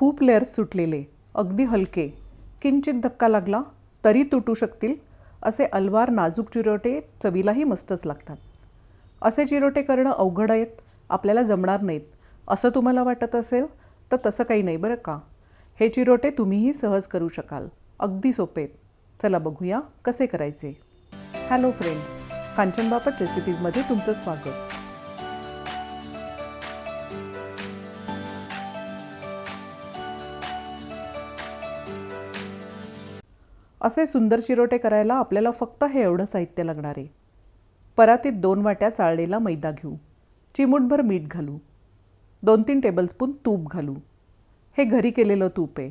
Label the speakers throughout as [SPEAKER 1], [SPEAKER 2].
[SPEAKER 1] खूप लेअर्स सुटलेले अगदी हलके. किंचित धक्का लागला तरी तुटू शकतील असे अलवार नाजूक चिरोटे चवीलाही मस्तच लागतात. असे चिरोटे करणं अवघड आहेत आपल्याला जमणार नाहीत. असं तुम्हाला वाटत असेल तर तसं काही नाही बरं का? हे चिरोटे तुम्हीही सहज करू शकाल. अगदी सोपे आहेत. चला बघूया कसे करायचे. हॅलो फ्रेंड कांचन बापट रेसिपीजमध्ये तुमचं स्वागत. असे सुंदर चिरोटे करायला आपल्याला फक्त हे एवढं साहित्य लागणार आहे. परातीत दोन वाट्या चाळलेला मैदा घेऊ. चिमूटभर मीठ घालू. दोन तीन टेबलस्पून तूप घालू. हे घरी केलेलं तूप आहे.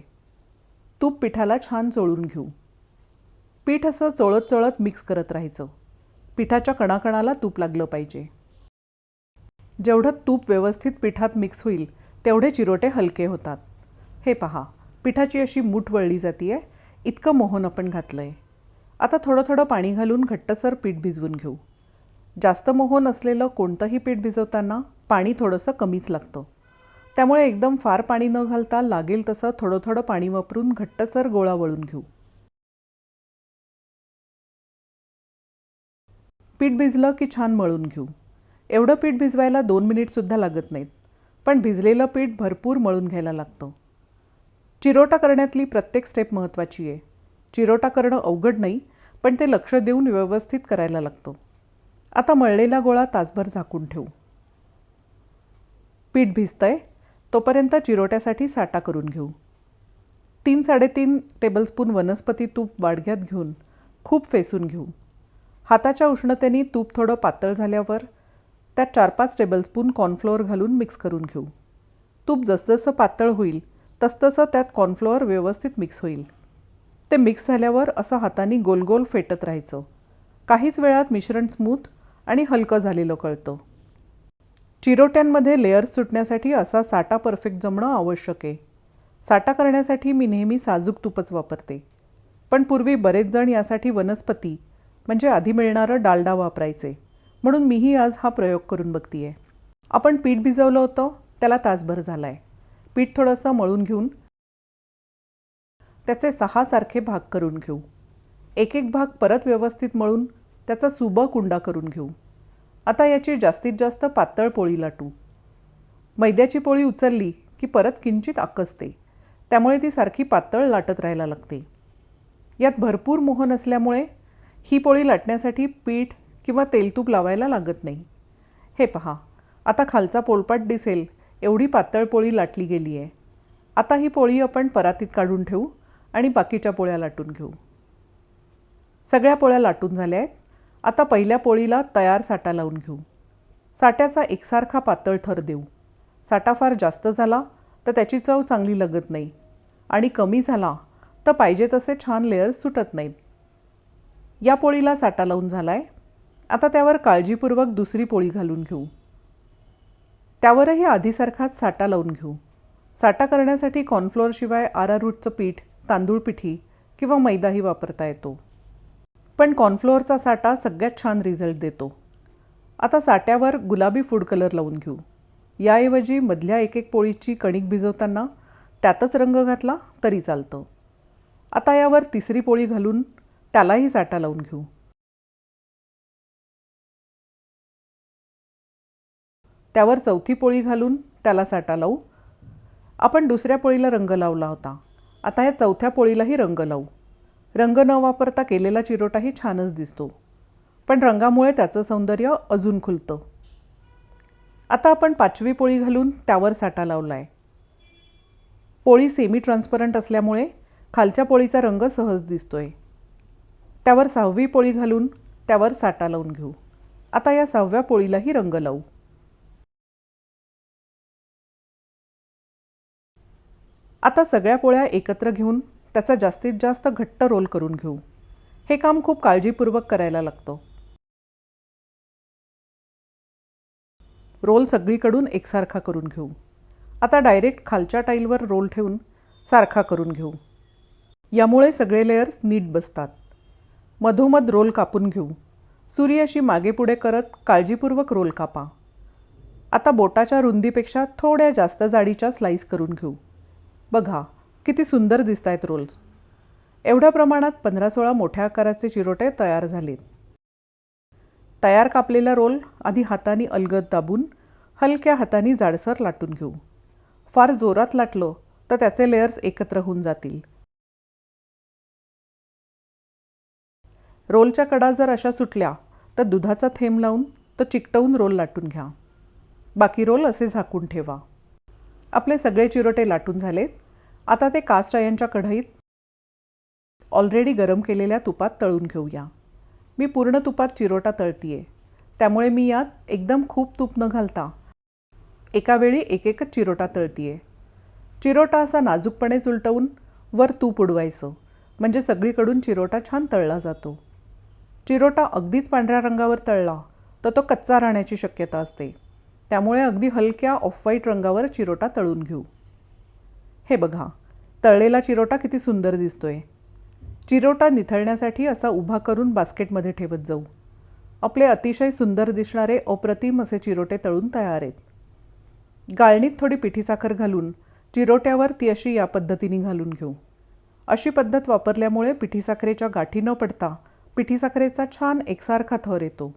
[SPEAKER 1] तूप पिठाला छान चोळून घेऊ. पीठ असं चोळत चोळत मिक्स करत राहायचं. पिठाच्या कणाकणाला तूप लागलं पाहिजे. जेवढं तूप व्यवस्थित पिठात मिक्स होईल तेवढे चिरोटे हलके होतात. हे पहा पिठाची अशी मूठ वळली जाते आहे इतकं मोहन आपण घातलं आहे आता थोडं थोडं पाणी घालून घट्टसर पीठ भिजवून घेऊ. जास्त मोहन असलेलं कोणतंही पीठ भिजवताना पाणी थोडंसं कमीच लागतं. त्यामुळे एकदम फार पाणी न घालता लागेल तसं थोडं थोडं पाणी वापरून घट्टसर गोळा वळून घेऊ. पीठ भिजलं की छान मळून घेऊ. एवढं पीठ भिजवायला दोन मिनिटसुद्धा लागत नाहीत. पण भिजलेलं पीठ भरपूर मळून घ्यायला लागतं. चिरोटा करण्यातली प्रत्येक स्टेप महत्त्वाची आहे. चिरोटा करणं अवघड नाही पण ते लक्ष देऊन व्यवस्थित करायला लागतो. आता मळलेला गोळा तासभर झाकून ठेवू. पीठ भिजतंय तोपर्यंत चिरोट्यासाठी साठा करून घेऊ. तीन साडेतीन टेबलस्पून वनस्पती तूप वाडग्यात घेऊन खूप फेसून घेऊ. हाताच्या उष्णतेने तूप थोडं पातळ झाल्यावर त्यात चार पाच टेबलस्पून कॉर्नफ्लोअर घालून मिक्स करून घेऊ. तूप जसजसं पातळ होईल तसतसं त्यात कॉर्नफ्लोअर व्यवस्थित मिक्स होईल. ते मिक्स झाल्यावर असं हाताने गोलगोल फेटत राहायचं. काहीच वेळात मिश्रण स्मूथ आणि हलकं झालेलं कळतं. चिरोट्यांमध्ये लेअर्स सुटण्यासाठी असा साटा परफेक्ट जमणं आवश्यक आहे. साटा करण्यासाठी मी नेहमी साजूक तूपच वापरते. पण पूर्वी बरेच जण यासाठी वनस्पती म्हणजे आधी मिळणारं डालडा वापरायचे. म्हणून मीही आज हा प्रयोग करून बघतीये. आपण पीठ भिजवलं होतं त्याला तासभर झाला आहे पीठ थोडंसं मळून घेऊन त्याचे सहा सारखे भाग करून घेऊ. एक एक भाग परत व्यवस्थित मळून त्याचा सुबक कुंडा करून घेऊ. आता याची जास्तीत जास्त पातळ पोळी लाटू. मैद्याची पोळी उचलली की परत किंचित आकसते त्यामुळे ती सारखी पातळ लाटत राहायला लागते. यात भरपूर मोहन असल्यामुळे ही पोळी लाटण्यासाठी पीठ किंवा तेलतूप लावायला लागत नाही. हे पहा आता खालचा पोळपाट दिसेल. एवढी पातळ पोळी लाटली गेली आहे. आता ही पोळी आपण परातीत काढून ठेवू आणि बाकीच्या पोळ्या लाटून घेऊ. सगळ्या पोळ्या लाटून झाल्या आहेत. आता पहिल्या पोळीला तयार साटा लावून घेऊ. साट्याचा एकसारखा पातळ थर देऊ. साठा फार जास्त झाला तर त्याची चव चांगली लगत नाही. आणि कमी झाला तर पाहिजे तसे छान लेअर्स सुटत नाहीत. या पोळीला साटा लावून झाला आहे आता त्यावर काळजीपूर्वक दुसरी पोळी घालून घेऊ. त्यावरही आधीसारखाच साटा लावून घेऊ. साटा करण्यासाठी कॉर्नफ्लोअरशिवाय आरारूटचं पीठ तांदूळ पिठी किंवा मैदाही वापरता येतो. पण कॉर्नफ्लोअरचा साटा सगळ्यात छान रिझल्ट देतो. आता साट्यावर गुलाबी फूड कलर लावून घेऊ. याऐवजी मधल्या एक एक पोळीची कणिक भिजवताना त्यातच रंग घातला तरी चालतं. आता यावर तिसरी पोळी घालून त्यालाही साटा लावून घेऊ. त्यावर चौथी पोळी घालून त्याला साटा लावू. आपण दुसऱ्या पोळीला रंग लावला होता. आता या चौथ्या पोळीलाही रंग लावू. रंग न वापरता केलेला चिरोटाही छानच दिसतो. पण रंगामुळे त्याचं सौंदर्य अजून खुलतं. आता आपण पाचवी पोळी घालून त्यावर साठा लावला आहे पोळी सेमी ट्रान्सपरंट असल्यामुळे खालच्या पोळीचा रंग सहज दिसतोय. त्यावर सहावी पोळी घालून त्यावर साटा लावून घेऊ. आता या सहाव्या पोळीलाही रंग लावू. आता सगळ्या पोळ्या एकत्र घेऊन त्याचा जास्तीत जास्त घट्ट रोल करून घेऊ. हे काम खूप काळजीपूर्वक करायला लागतं. रोल सगळीकडून एकसारखा करून घेऊ. आता डायरेक्ट खालच्या टाईलवर रोल ठेवून सारखा करून घेऊ. यामुळे सगळे लेयर्स नीट बसतात. मधोमध रोल कापून घेऊ. सुरी अशी मागेपुढे करत काळजीपूर्वक रोल कापा. आता बोटाच्या रुंदीपेक्षा थोड्या जास्त जाडीच्या स्लाईस करून घेऊ. बघा किती सुंदर दिसत आहेत रोल्स. एवढ्या प्रमाणात पंधरा सोळा मोठ्या आकाराचे चिरोटे तयार झालेत. तयार कापलेला रोल आधी हाताने अलगद दाबून हलक्या हाताने जाडसर लाटून घेऊ. फार जोरात लाटलं तर त्याचे लेयर्स एकत्र होऊन जातील. रोलच्या कडा जर अशा सुटल्या तर दुधाचा थेंब लावून तो चिकटवून रोल लाटून घ्या. बाकी रोल असे झाकून ठेवा. आपले सगळे चिरोटे लाटून झालेत. आता ते कास्ट आयनच्या कढईत ऑलरेडी गरम केलेल्या तुपात तळून घेऊया. मी पूर्ण तुपात चिरोटा तळतीये. त्यामुळे मी यात एकदम खूप तूप न घालता एकावेळी एक एकच चिरोटा तळतीये. चिरोटा असा नाजूकपणे उलटवून वर तूप उडवायचं. म्हणजे सगळीकडून चिरोटा छान तळला जातो. चिरोटा अगदीच पांढऱ्या रंगावर तळला तर तो कच्चा राहण्याची शक्यता असते. त्यामुळे अगदी हलक्या ऑफ व्हाईट रंगावर चिरोटा तळून घेऊ. हे बघा तळलेला चिरोटा किती सुंदर दिसतोय. चिरोटा निथळण्यासाठी असा उभा करून बास्केटमध्ये ठेवत जाऊ. आपले अतिशय सुंदर दिसणारे अप्रतिम असे चिरोटे तळून तयार आहेत. गाळणीत थोडी पिठी साखर घालून चिरोट्यावर ती अशी या पद्धतीने घालून घेऊ. अशी पद्धत वापरल्यामुळे पिठी साखरेच्या गाठी न पडता पिठी साखरेचा छान एकसारखा थर येतो.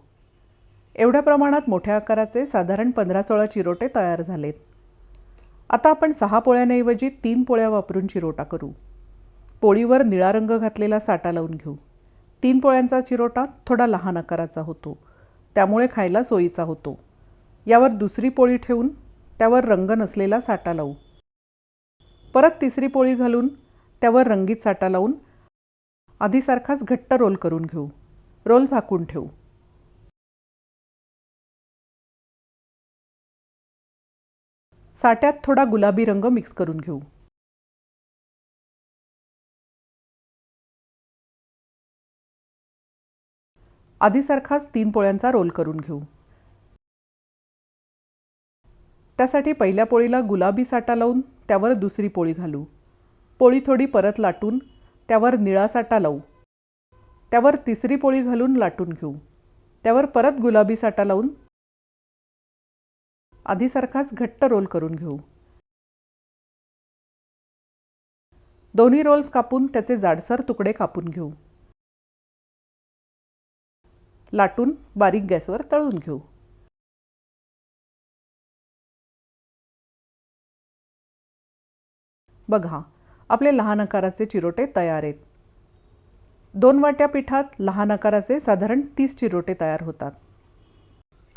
[SPEAKER 1] एवढ्या प्रमाणात मोठ्या आकाराचे साधारण पंधरा सोळा चिरोटे तयार झालेत. आता आपण सहा पोळ्यांऐवजी तीन पोळ्या वापरून चिरोटा करू. पोळीवर निळा रंग घातलेला साटा लावून घेऊ. तीन पोळ्यांचा चिरोटा थोडा लहान आकाराचा होतो. त्यामुळे खायला सोयीचा होतो. यावर दुसरी पोळी ठेवून त्यावर रंग नसलेला साटा लावू. परत तिसरी पोळी घालून त्यावर रंगीत साटा लावून आधीसारखाच घट्ट रोल करून घेऊ. रोल झाकून ठेवू. साट्यात थोडा गुलाबी रंग मिक्स करून घेऊ. आधीसारखाच तीन पोळ्यांचा रोल करून घेऊ. त्यासाठी पहिल्या पोळीला गुलाबी साटा लावून त्यावर दुसरी पोळी घालू. पोळी थोडी परत लाटून त्यावर निळा साटा लावू. त्यावर तिसरी पोळी घालून लाटून घेऊ. त्यावर परत गुलाबी साटा लावून आधीसारखाच घट्ट रोल करून घेऊ. दोन्ही रोल्स कापून त्याचे जाडसर तुकडे कापून घेऊ. लाटून बारीक गॅसवर तळून घेऊ. बघा आपले लहान आकाराचे चिरोटे तयार आहेत. दोन वाट्या पिठात लहान आकाराचे साधारण तीस चिरोटे तयार होतात.